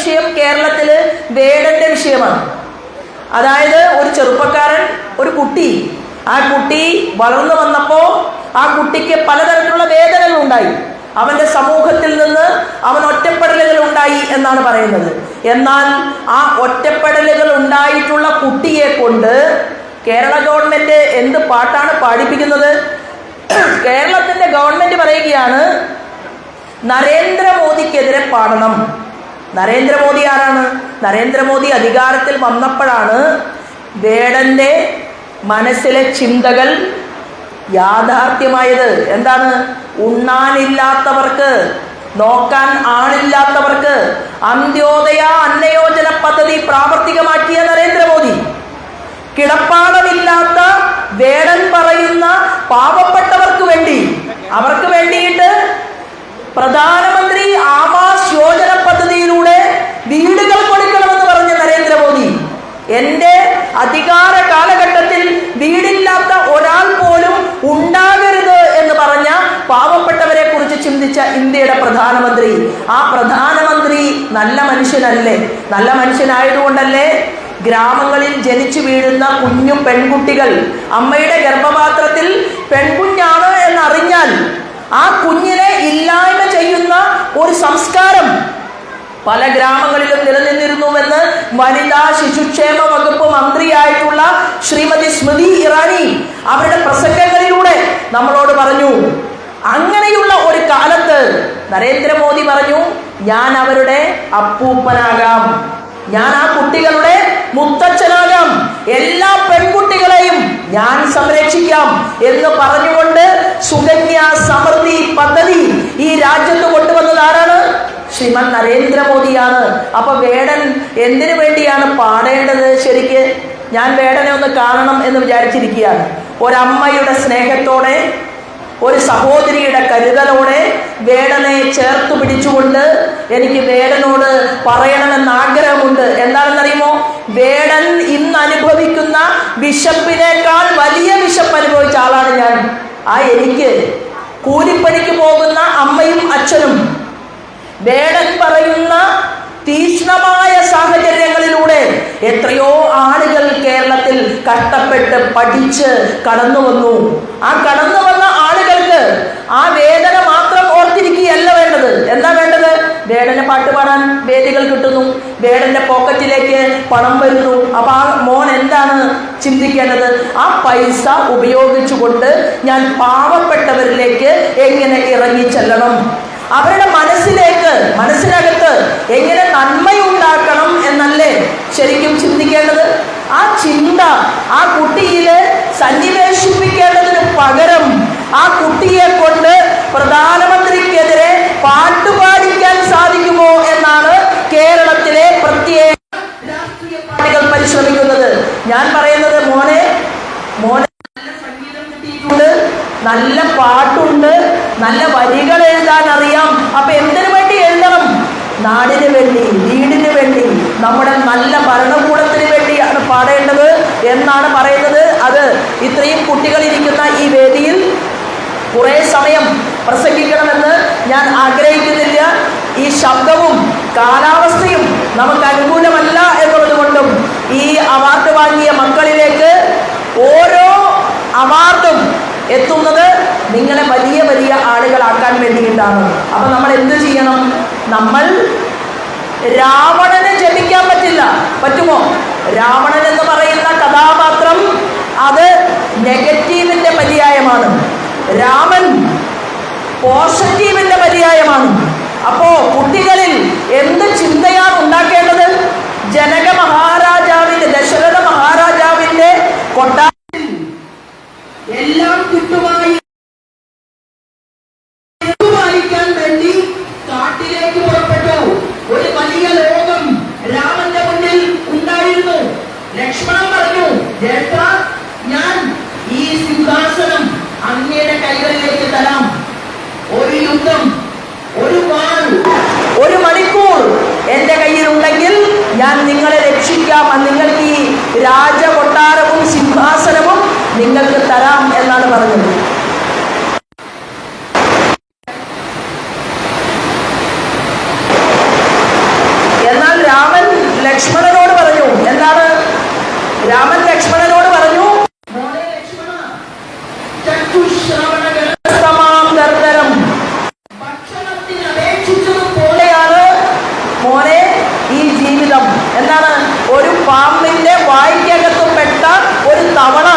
വിഷയം കേരളത്തിൽ വേടന്റെ വിഷയമാണ്. അതായത് ഒരു ചെറുപ്പക്കാരൻ ഒരു കുട്ടി. ആ കുട്ടി വളർന്നു വന്നപ്പോൾ ആ കുട്ടിക്ക് പലതരത്തിലുള്ള വേദനകൾ ഉണ്ടായി അവന്റെ സമൂഹത്തിൽ നിന്ന് അവൻ ഒറ്റപ്പെടലുകൾ ഉണ്ടായി എന്നാണ് പറയുന്നത്. എന്നാൽ ആ ഒറ്റപ്പെടലുകൾ ഉണ്ടായിട്ടുള്ള കുട്ടിയെ കൊണ്ട് കേരള ഗവൺമെന്റ് എന്ത് പാട്ടാണ് പാടിപ്പിക്കുന്നത്? കേരളത്തിന്റെ ഗവൺമെന്റ് പറയുകയാണ് നരേന്ദ്രമോദിക്കെതിരെ പാടണം. നരേന്ദ്രമോദി ആരാണ്? നരേന്ദ്രമോദി അധികാരത്തിൽ വന്നപ്പോഴാണ് വേടന്റെ മനസ്സിലെ ചിന്തകൾ യാഥാർത്ഥ്യമായത്. എന്താണ്? ഉണ്ണാനില്ലാത്തവർക്ക് നോക്കാൻ ആളില്ലാത്തവർക്ക് അന്ത്യോദയ അന്നയോജന പദ്ധതി പ്രാവർത്തികമാക്കിയ നരേന്ദ്രമോദി. കിടപ്പാടമില്ലാത്ത വേടൻ പറയുന്ന പാവപ്പെട്ടവർക്ക് വേണ്ടി അവർക്ക് വേണ്ടിയിട്ട് പ്രധാനമന്ത്രി ആവാസ് യോജന ഇന്ത്യയുടെ പ്രധാനമന്ത്രി. ആ പ്രധാനമന്ത്രി നല്ല മനുഷ്യനല്ലേ? നല്ല മനുഷ്യനായതുകൊണ്ടല്ലേ ഗ്രാമങ്ങളിൽ ജനിച്ചു വീഴുന്ന കുഞ്ഞു പെൺകുട്ടികൾ അമ്മയുടെ ഗർഭപാത്രത്തിൽ പെൺകുഞ്ഞാണ് എന്നറിഞ്ഞാൽ ആ കുഞ്ഞിനെ ഇല്ലായ്മ ചെയ്യുന്ന ഒരു സംസ്കാരം പല ഗ്രാമങ്ങളിലും നിലനിന്നിരുന്നുവെന്ന് വനിതാ ശിശുക്ഷേമ വകുപ്പ് മന്ത്രിയായിട്ടുള്ള ശ്രീമതി സ്മൃതി ഇറാനി അവരുടെ പ്രസംഗങ്ങളിലൂടെ നമ്മളോട് പറഞ്ഞു. നരേന്ദ്രമോദി പറഞ്ഞു ഞാൻ അവരുടെ അപ്പൂപ്പനാകാം. ഞാൻ ആ കുട്ടികളുടെ മുത്തച്ഛനാകാം. എല്ലാ പെൺകുട്ടികളെയും ഞാൻ സംരക്ഷിക്കാം. എന്ന് പറഞ്ഞുകൊണ്ട് സുകന്യ സമൃദ്ധി പദ്ധതി ഈ രാജ്യത്ത് കൊണ്ടുവന്നത് ആരാണ്? ശ്രീമൻ നരേന്ദ്രമോദിയാണ്. അപ്പൊ വേടൻ എന്തിനു വേണ്ടിയാണ് പാടേണ്ടത് ശരിക്ക്? ഞാൻ വേടനെ ഒന്ന് കാണണം എന്ന് വിചാരിച്ചിരിക്കുകയാണ്. ഒരമ്മയുടെ സ്നേഹത്തോടെ ഒരു സഹോദരിയുടെ കരുതലോടെ വേടനെ ചേർത്ത് പിടിച്ചുകൊണ്ട് എനിക്ക് വേടനോട് പറയണമെന്ന് ആഗ്രഹമുണ്ട്. എന്താണെന്നറിയുമോ? വേടൻ ഇന്ന് അനുഭവിക്കുന്ന വിശപ്പിനേക്കാൾ വലിയ വിശപ്പ് അനുഭവിച്ച ആളാണ് ഞാൻ. ആ എനിക്ക് കൂലിപ്പണിക്ക് പോകുന്ന അമ്മയും അച്ഛനും വേടൻ പറയുന്ന തീക്ഷ്ണമായ സാഹചര്യങ്ങളിലൂടെ എത്രയോ ആളുകൾ കേരളത്തിൽ കഷ്ടപ്പെട്ട് പഠിച്ച് കടന്നു വന്നു ആ കടന്നു വന്ന ആ വേദന മാത്രം ഓർത്തിരിക്കുകയല്ല വേണ്ടത്. എന്താ വേണ്ടത്? വേടന്റെ പാട്ട് പാടാൻ വേദികൾ കിട്ടുന്നു. വേടന്റെ പോക്കറ്റിലേക്ക് പണം വരുന്നു. അപ്പൊ ആ മോൻ എന്താണ് ചിന്തിക്കേണ്ടത്? ആ പൈസ ഉപയോഗിച്ചുകൊണ്ട് ഞാൻ പാവപ്പെട്ടവരിലേക്ക് എങ്ങനെ ഇറങ്ങി ചെല്ലണം? അവരുടെ മനസ്സിലേക്ക് മനസ്സിനകത്ത് എങ്ങനെ നന്മയുണ്ടാക്കണം എന്നല്ലേ ശരിക്കും ചിന്തിക്കേണ്ടത്? ആ ചിന്ത ആ കുട്ടിയിലെ സന്നിവേശിപ്പിക്കേണ്ടതിന് പകരം ആ കുട്ടിയെ കൊണ്ട് പ്രധാനമന്ത്രിക്കെതിരെ പാട്ടുപാടിക്കാൻ സാധിക്കുമോ എന്നാണ് കേരളത്തിലെ പ്രത്യേക രാഷ്ട്രീയ പാർട്ടികൾ പരിശ്രമിക്കുന്നത്. ഞാൻ പറയുന്നത് മോനെ മോനെ നല്ല പാട്ടുണ്ട് നല്ല വരികൾ എഴുതാൻ അറിയാം. അപ്പൊ എന്തിനു വേണ്ടി എഴുതണം? നാടിന് വേണ്ടി വീടിന് വേണ്ടി നമ്മുടെ നല്ല ഭരണകൂടത്തിന് വേണ്ടിയാണ് പാടേണ്ടത് എന്നാണ് പറയുന്നത്. അത് ഇത്രയും കുട്ടികൾ ഇരിക്കുന്ന ഈ കുറെ സമയം പ്രസംഗിക്കണമെന്ന് ഞാൻ ആഗ്രഹിക്കുന്നില്ല. ഈ ശബ്ദവും കാലാവസ്ഥയും നമുക്ക് അനുകൂലമല്ല എന്നുള്ളതുകൊണ്ടും ഈ അവാർഡ് വാങ്ങിയ മക്കളിലേക്ക് ഓരോ അവാർഡും എത്തുന്നത് നിങ്ങളെ വലിയ വലിയ ആളുകളാക്കാൻ വേണ്ടിയിട്ടാണ്. അപ്പൊ നമ്മൾ എന്ത് ചെയ്യണം? നമ്മൾ രാവണനെ ജപിക്കാൻ പറ്റില്ല. പറ്റുമോ? രാവണൻ എന്ന് പറയുന്ന കഥാപാത്രം അത് നെഗറ്റീവിന്റെ പര്യായമാണ്. രാമൻ പോസിറ്റീവിന്റെ പര്യായമാണ്. അപ്പോ കുട്ടികളിൽ എന്ത് ചിന്തയാണ് ഉണ്ടാക്കേണ്ടത്? ജനക മഹാരാജാവിന്റെ ദശരഥ മഹാരാജാവിന്റെ കൊട്ടാരത്തിൽ എല്ലാം കിട്ടുമായി വായിക്കാൻ വേണ്ടി കാട്ടിലേക്ക് പുറപ്പെട്ടു ഒരു വലിയ ലോകം രാമന്റെ മുന്നിൽ ഉണ്ടായിരുന്നു ലക്ഷ്മണൻ പറഞ്ഞു ജ്യേഷ്ഠ ഞാൻ ഈ സിംഹാസനം അങ്ങയുടെ കൈകളിലേക്ക് തരാം ഒരു യുദ്ധം ഒരു വാൾ ഒരു മണിക്കൂർ എന്റെ കയ്യിലുണ്ടെങ്കിൽ ഞാൻ നിങ്ങളെ രക്ഷിക്കാം നിങ്ങൾക്ക് ഈ രാജകൊട്ടാരവും സിംഹാസനവും നിങ്ങൾക്ക് തരാം എന്നാണ് പറഞ്ഞത്. എന്നാൽ രാമൻ ലക്ഷ്മണനോട് പറഞ്ഞു. എന്താണ്? രാമൻ ലക്ഷ്മണനോട് പറഞ്ഞു "മോനെ ലക്ഷ്മണ, ചക്ഷുശ്രവണഗണസ്തമാം ദർദരം ഭക്ഷണത്തിന് അപേക്ഷിച്ചതുപോലെയാണ് മോനെ ഈ ജീവിതം. എന്താണ്? പാമ്പിന്റെ വായിക്കകത്ത് പെട്ട ഒരു തവണ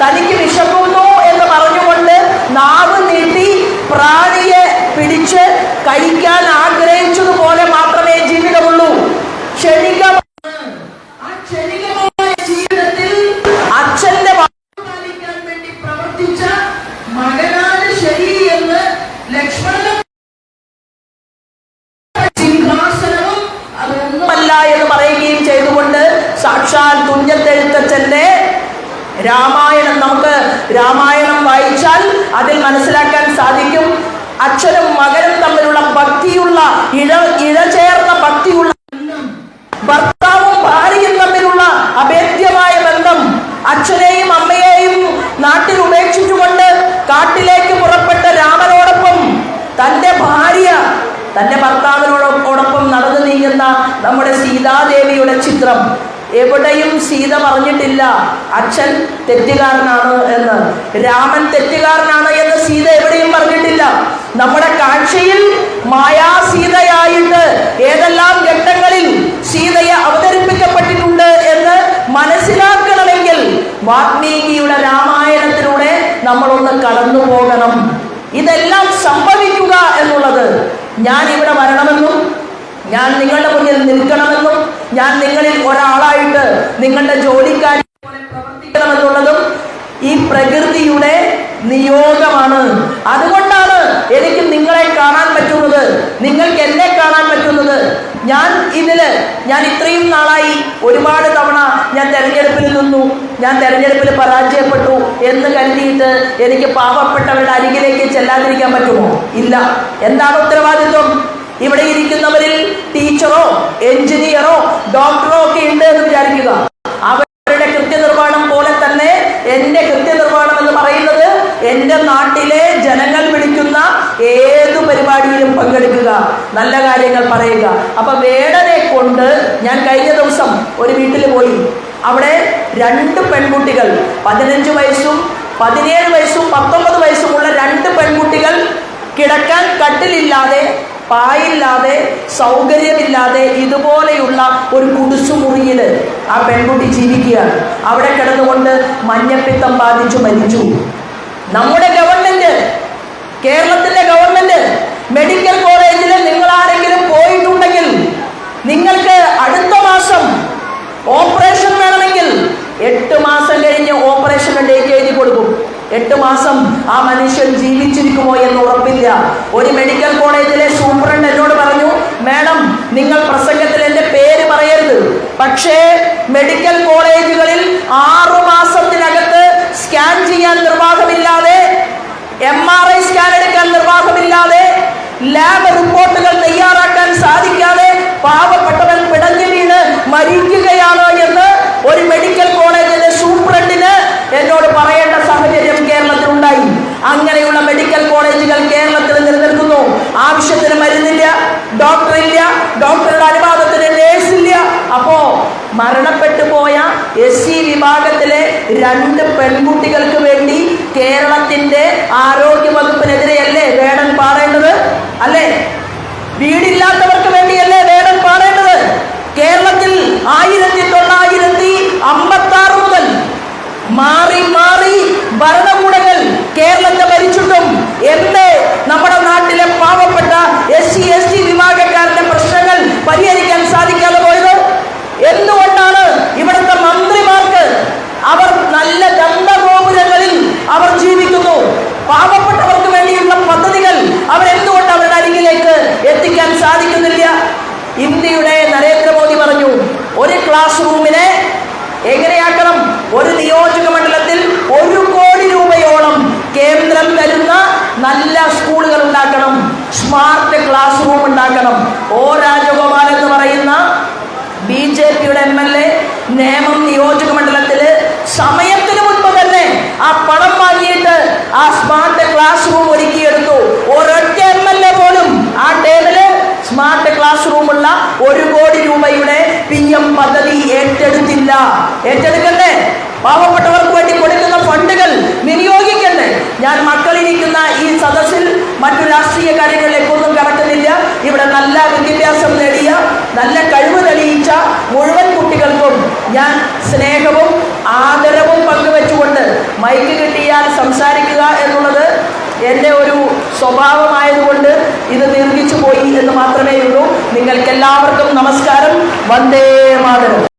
തനിക്ക് വിശക്കുന്നു എന്ന് പറഞ്ഞുകൊണ്ട് നാവ് നീട്ടി പ്രാണിയെ പിടിച്ച് കഴിക്കാൻ ആഗ്രഹിച്ചതുപോലെ സാക്ഷാൽ തുഞ്ചത്തെഴുത്തച്ഛന്റെ രാമായണം നമുക്ക് രാമായണം വായിച്ചാൽ അതിൽ മനസ്സിലാക്കാൻ സാധിക്കും. അച്ഛനും മകനും തമ്മിലുള്ള ഭക്തിയുള്ള ഇഴ ഇഴചേർന്ന ഭക്തിയുള്ള തെറ്റുകാരനാണ് എന്ന്. രാമൻ തെറ്റുകാരനാണ് എന്ന് സീത എവിടെയും പറഞ്ഞിട്ടില്ല. നമ്മുടെ കാഴ്ചയിൽ മായാ സീതയായിട്ട് ഏതെല്ലാം ഘട്ടങ്ങളിൽ സീതയെ അവതരിപ്പിക്കപ്പെട്ടിട്ടുണ്ട് എന്ന് മനസ്സിലാക്കണമെങ്കിൽ വാത്മീകിയുടെ രാമായണത്തിലൂടെ നമ്മളൊന്ന് കടന്നു പോകണം. ഇതെല്ലാം സംഭവിക്കുക എന്നുള്ളത് ഞാൻ ഇവിടെ വരണമെന്നും ഞാൻ നിങ്ങളുടെ മുന്നിൽ നിൽക്കണമെന്നും ഞാൻ നിങ്ങളിൽ ഒരാളായിട്ട് നിങ്ങളുടെ ജോലിക്കാരി പ്രവർത്തിക്കണമെന്നുള്ളതും ഈ പ്രകൃതിയുടെ നിയോഗമാണ്. അതുകൊണ്ടാണ് എനിക്ക് നിങ്ങളെ കാണാൻ പറ്റുന്നത്. നിങ്ങൾക്ക് എന്നെ കാണാൻ പറ്റുന്നത്. ഞാൻ ഇതിൽ ഞാൻ ഇത്രയും നാളായി ഒരുപാട് തവണ ഞാൻ തെരഞ്ഞെടുപ്പിൽ നിന്നു. ഞാൻ തെരഞ്ഞെടുപ്പിൽ പരാജയപ്പെട്ടു എന്ന് കരുതിയിട്ട് എനിക്ക് പാവപ്പെട്ടവരുടെ അരികിലേക്ക് ചെല്ലാതിരിക്കാൻ പറ്റുമോ? ഇല്ല. എന്താണ് ഉത്തരവാദിത്വം? ഇവിടെ ഇരിക്കുന്നവരിൽ ടീച്ചറോ എഞ്ചിനീയറോ ഡോക്ടറോ ഒക്കെ ഉണ്ട് എന്ന് വിചാരിക്കുക. അവരുടെ കൃത്യനിർവഹണം നല്ല കാര്യങ്ങൾ പറയുക. അപ്പൊ വേടനെ കൊണ്ട് ഞാൻ കഴിഞ്ഞ ദിവസം ഒരു വീട്ടിൽ പോയി. അവിടെ രണ്ട് പെൺകുട്ടികൾ പതിനഞ്ച് വയസ്സും പതിനേഴ് വയസ്സും പത്തൊമ്പത് വയസ്സുമുള്ള രണ്ട് പെൺകുട്ടികൾ കിടക്കാൻ കട്ടിലില്ലാതെ പായില്ലാതെ സൗകര്യമില്ലാതെ ഇതുപോലെയുള്ള ഒരു കുടിസുമുറിയിൽ ആ പെൺകുട്ടി ജീവിക്കുകയാണ്. അവിടെ കിടന്നുകൊണ്ട് മഞ്ഞപ്പിത്തം ബാധിച്ചു മരിച്ചു. നമ്മുടെ ഗവൺമെന്റ് കേരളത്തിന്റെ ഗവൺമെന്റ് മെഡിക്കൽ കോളേജിൽ നിങ്ങൾ ആരെങ്കിലും പോയിട്ടുണ്ടെങ്കിൽ നിങ്ങൾക്ക് അടുത്ത മാസം ഓപ്പറേഷൻ വേണമെങ്കിൽ എട്ട് മാസം കഴിഞ്ഞ് ഓപ്പറേഷന് ഡേറ്റ് എഴുതി കൊടുക്കും. എട്ട് മാസം ആ മനുഷ്യൻ ജീവിച്ചിരിക്കുമോ എന്ന് ഉറപ്പില്ല. ഒരു മെഡിക്കൽ കോളേജിലെ സൂപ്രണ്ട് എന്നോട് പറഞ്ഞു മാഡം നിങ്ങൾ പ്രസംഗത്തിൽ എന്റെ പേര് പറയരുത്. പക്ഷേ മെഡിക്കൽ കോളേജുകളിൽ ആറു മാസത്തിനകത്ത് ലാബ് റിപ്പോർട്ടുകൾ തയ്യാറാക്കാൻ സാധിക്കാതെ പാവപ്പെട്ടവൻ പിടഞ്ഞു വീണ് മരിക്കുകയാണ് എന്ന് ഒരു മെഡിക്കൽ കോളേജിലെ സൂപ്രണ്ടിന് എന്നോട് പറയേണ്ട സാഹചര്യം കേരളത്തിൽ ഉണ്ടായി അങ്ങനെയുള്ള മരണപ്പെട്ടു പോയ എസ് സി വിഭാഗത്തിലെ രണ്ട് പെൺകുട്ടികൾക്ക് വേണ്ടി കേരളത്തിന്റെ ആരോഗ്യ വകുപ്പിനെതിരെയല്ലേ വേടൻ പാടേണ്ടത്? അല്ലേ? വീടില്ലാത്തവർക്ക് വിശ്വാസവും ഉണ്ടാക്കണം ഓ രാജഗോപാൽ എന്ന് പറയുന്ന ബി ജെ പിയുടെ എം എൽ എ നേമം നിയോജക മണ്ഡലത്തിൽ സമയത്തിന് മുൻപ് തന്നെ ആ പണം വാങ്ങിയിട്ട് ആ സ്മാർട്ട് ക്ലാസ് റൂം ഒരുക്കിയെടുത്തു. ഒരൊറ്റ എം എൽ എ പോലും ആ ടേബിൾ സ്മാർട്ട് ക്ലാസ് റൂമുള്ള ഒരു കോടി രൂപയുടെ പി എം പദ്ധതി ഏറ്റെടുത്തില്ല. ഏറ്റെടുക്കണ്ടേ? പാവപ്പെട്ടവർ എന്റെ ഒരു സ്വഭാവമായതുകൊണ്ട് ഇത് നിർമ്മിച്ചു പോയി എന്ന് മാത്രമേ ഉള്ളൂ നിങ്ങൾക്കെല്ലാവർക്കും നമസ്കാരം. വന്ദേ മാതരം.